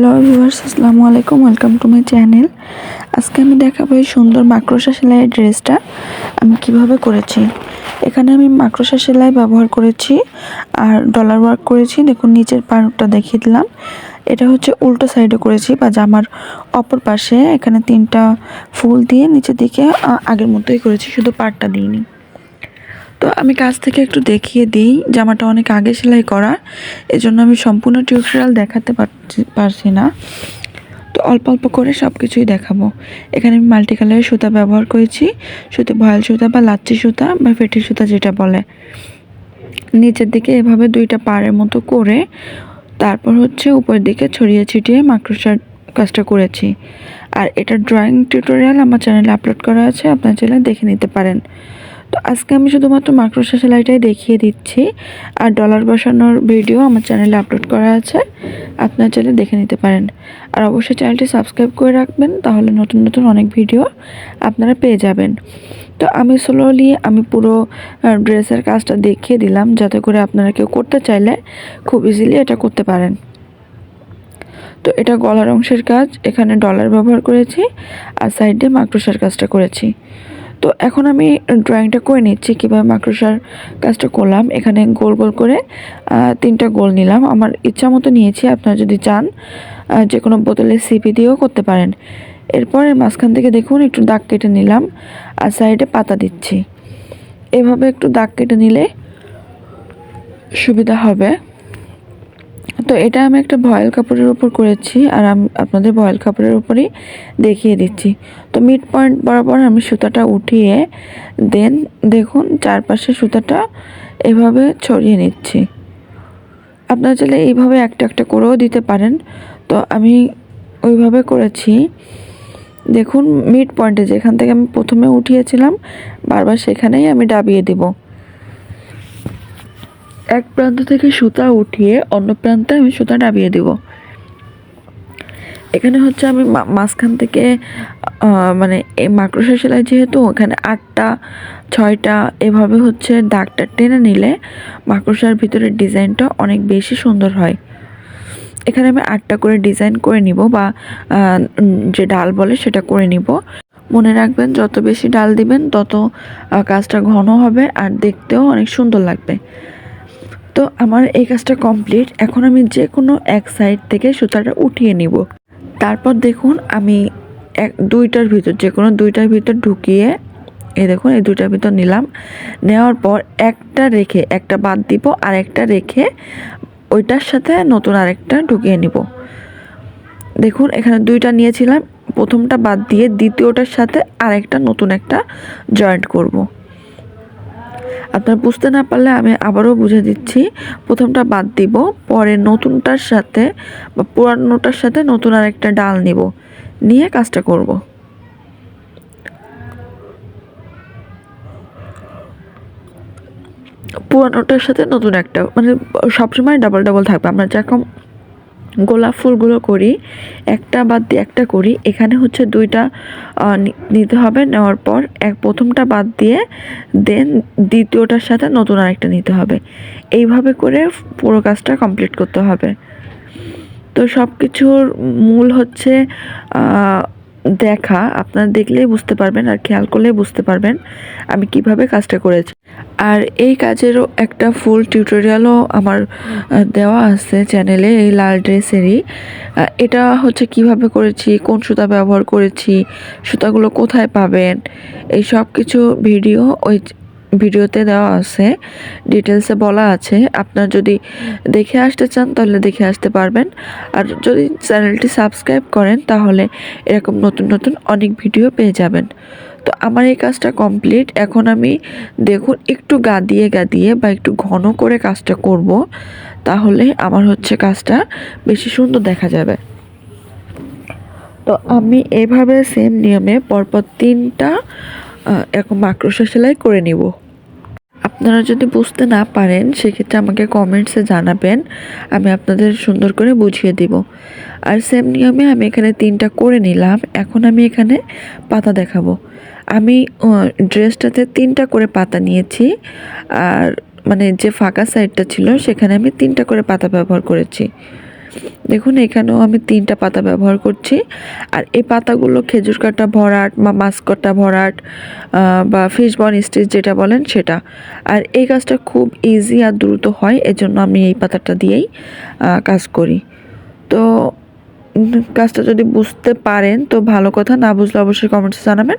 Hello viewers, আসসালামু আলাইকুম, welcome to my channel. আজকে আমি দেখাবো এই সুন্দর মাকড়সা সেলাইয়ের ড্রেসটা আমি কীভাবে করেছি। এখানে আমি মাকড়সা সেলাই ব্যবহার করেছি আর ডলার ওয়ার্ক করেছি। দেখুন, নিচের পাড়টা দেখিয়ে দিলাম। এটা হচ্ছে উল্টো সাইডে করেছি বা জামার অপর পাশে। এখানে তিনটা ফুল দিয়ে নিচের দিকে আগের মতোই করেছি, শুধু পাড়টা দিইনি। তো আমি কাছ থেকে একটু দেখিয়ে দিই, জামাটা অনেক আগে সেলাই করা এজন্য আমি সম্পূর্ণ টিউটোরিয়াল দেখাতে পারছি না। তো অল্প অল্প করে সব কিছুই দেখাবো। এখানে আমি মাল্টি কালারের সুতা ব্যবহার করেছি, সুতো ভয়াল সুতা বা লাচ্ছি সুতা বা ফেটি সুতা যেটা বলে। নিচের দিকে এভাবে দুইটা পাড়ের মতো করে, তারপর হচ্ছে উপরের দিকে ছড়িয়ে ছিটিয়ে মাকড়সার কাজটা করেছি। আর এটা ড্রয়িং টিউটোরিয়াল আমার চ্যানেলে আপলোড করা আছে, আপনার চ্যানেলে দেখে নিতে পারেন। তো আজকে আমি শুধুমাত্র মাকড়সা সেলাইটাই দেখিয়ে দিচ্ছি। আর ডলার বসানোর ভিডিও আমার চ্যানেলে আপলোড করা আছে। আপনার চ্যানেলে দেখে নিতে পারেন। আর অবশ্যই চ্যানেলটি সাবস্ক্রাইব করে রাখবেন, তাহলে নতুন নতুন অনেক ভিডিও আপনারা পেয়ে যাবেন। তো আমি স্লোলি আমি পুরো ড্রেসের কাজটা দেখিয়ে দিলাম, যাতে করে আপনারা কেউ করতে চাইলে খুব ইজিলি এটা করতে পারেন। তো এটা গলার অংশের কাজ, এখানে ডলার ব্যবহার করেছি, আর সাইডে মাকড়সার কাজটা করেছি। তো এখন আমি ড্রয়িংটা করে নিচ্ছি, কীভাবে মাকড়সার কাজটা করলাম। এখানে গোল গোল করে তিনটা গোল নিলাম। আমার ইচ্ছা মতো নিয়েছি, আপনারা যদি চান যে কোনো বোতলে সিপি দিয়েও করতে পারেন। এরপর মাঝখান থেকে দেখুন, একটু দাগ কেটে নিলাম, আর সাইডে পাতা দিচ্ছি। এভাবে একটু দাগ কেটে নিলে সুবিধা হবে। তো এটা আমি একটা ভয়েল কাপড়ের উপর করেছি আর আমি, আপনাদের ভয়েল কাপড়ের উপরই দেখিয়ে দিচ্ছি। তো মিড পয়েন্ট বরাবর আমি সুতাটা উঠিয়ে দেন, দেখুন চারপাশে সুতাটা এভাবে ছড়িয়ে নিচ্ছি। আপনারা চাইলে এইভাবে একটা একটা করেও দিতে পারেন। তো আমি ওইভাবে করেছি। দেখুন মিড পয়েন্টে যেখান থেকে আমি প্রথমে উঠিয়েছিলাম, বারবার সেখানেই আমি ডাবিয়ে দেবো। এক প্রান্ত থেকে সুতা উঠিয়ে অন্য প্রান্তে আমি সুতা ডাবিয়ে দেব। এখানে হচ্ছে আমি মাঝখান থেকে মানে এই মাকড়সা সেলাই যেহেতু এখানে আটটা, ছয়টা, এভাবে হচ্ছে দাগটা টেনে নিলে মাকড়সার ভিতরের ডিজাইনটা অনেক বেশি সুন্দর হয়। এখানে আমি আটটা করে ডিজাইন করে নিব বা যে ডাল বলে সেটা করে নিব। মনে রাখবেন, যত বেশি ডাল দিবেন, তত কাজটা ঘন হবে আর দেখতেও অনেক সুন্দর লাগবে। তো আমার এই কাজটা কমপ্লিট। এখন আমি যে কোনো এক সাইড থেকে সুতাটা উঠিয়ে নিব। তারপর দেখুন, আমি এক, দুইটার ভিতর যে কোনো দুইটার ভিতর ঢুকিয়ে, এই দেখুন, এই দুইটার ভিতর নিলাম। নেওয়ার পর একটা রেখে, একটা বাদ দিব, আর একটা রেখে ওইটার সাথে নতুন আরেকটা ঢুকিয়ে নিব। দেখুন, এখানে দুইটা নিয়েছিলাম। প্রথমটা বাদ দিয়ে দ্বিতীয়টার সাথে আরেকটা নতুন একটা জয়েন্ট করব। আপনারা বুঝতে না পারলে আমি আবারও বুঝে দিচ্ছি। প্রথমটা বাদ দিব, পরে নতুনটার সাথে বা পুরানোটার সাথে নতুন আর একটা ডাল নিব। নিয়ে কাজটা করব। পুরানোটার সাথে নতুন একটা মানে সবসময় ডাবল ডাবল থাকবে। আমরা যেরকম গোলাপ ফুলগুলো করি, একটা বাদ দিয়ে একটা করি। এখানে হচ্ছে দুইটা নিতে হবে, নেওয়ার পর এক, প্রথমটা বাদ দিয়ে, দেন দ্বিতীয়টার সাথে নতুন আরেকটা নিতে হবে। এইভাবে করে পুরো কাজটা কমপ্লিট করতে হবে। তো সব কিছুর মূল হচ্ছে দেখা। আপনারা দেখলেই বুঝতে পারবেন আর খেয়াল করলেই বুঝতে পারবেন আমি কীভাবে কাজটা করেছি। আর এই কাজেরও একটা ফুল টিউটোরিয়ালও আমার দেওয়া আছে চ্যানেলে এই লাল ড্রেসেরই। এটা হচ্ছে কীভাবে করেছি, কোন সুতা ব্যবহার করেছি, সুতাগুলো কোথায় পাবেন, এই সব কিছু ভিডিও ওই ভিডিওতে দেওয়া আছে। ডিটেলসে বলা আছে। আপনার যদি দেখে আসতে চান, তাহলে দেখে আসতে পারবেন। আর যদি চ্যানেলটি সাবস্ক্রাইব করেন, তাহলে এরকম নতুন নতুন অনেক ভিডিও পেয়ে যাবেন। তো আমার এই কাজটা কমপ্লিট এখন আমি দেখুন একটু গা দিয়ে গা দিয়ে বা একটু ঘন করে কাজটা করব, তাহলে আমার হচ্ছে কাজটা বেশি সুন্দর দেখা যাবে। তো আমি এভাবে সেম নিয়মে পরপর তিনটা এরকম মাকড়সা সেলাই করে নিব। আপনারা যদি বুঝতে না পারেন, সেক্ষেত্রে আমাকে কমেন্টসে জানাবেন, আমি আপনাদের সুন্দর করে বুঝিয়ে দিব। আর সেম নিয়মে আমি এখানে তিনটা করে নিলাম, এখন আমি এখানে পাতা দেখাবো। আমি ড্রেসটাতে তিনটা করে পাতা নিয়েছি। আর মানে যে ফাঁকা সাইডটা ছিল, সেখানে আমি তিনটা করে পাতা ব্যবহার করেছি। দেখুন, এখানেও আমি তিনটা পাতা ব্যবহার করছি। আর এই পাতাগুলো খেজুর কাটা ভরাট বা মাসকটা ভরাট বা ফিশ বন স্টিচ যেটা বলেন সেটা। আর এই কাজটা খুব ইজি আর দ্রুত হয়, এজন্য আমি এই পাতাটা দিয়েই কাজ করি। তো কাজটা যদি বুঝতে পারেন, তো ভালো কথা। না বুঝলে অবশ্যই কমেন্টসে জানাবেন।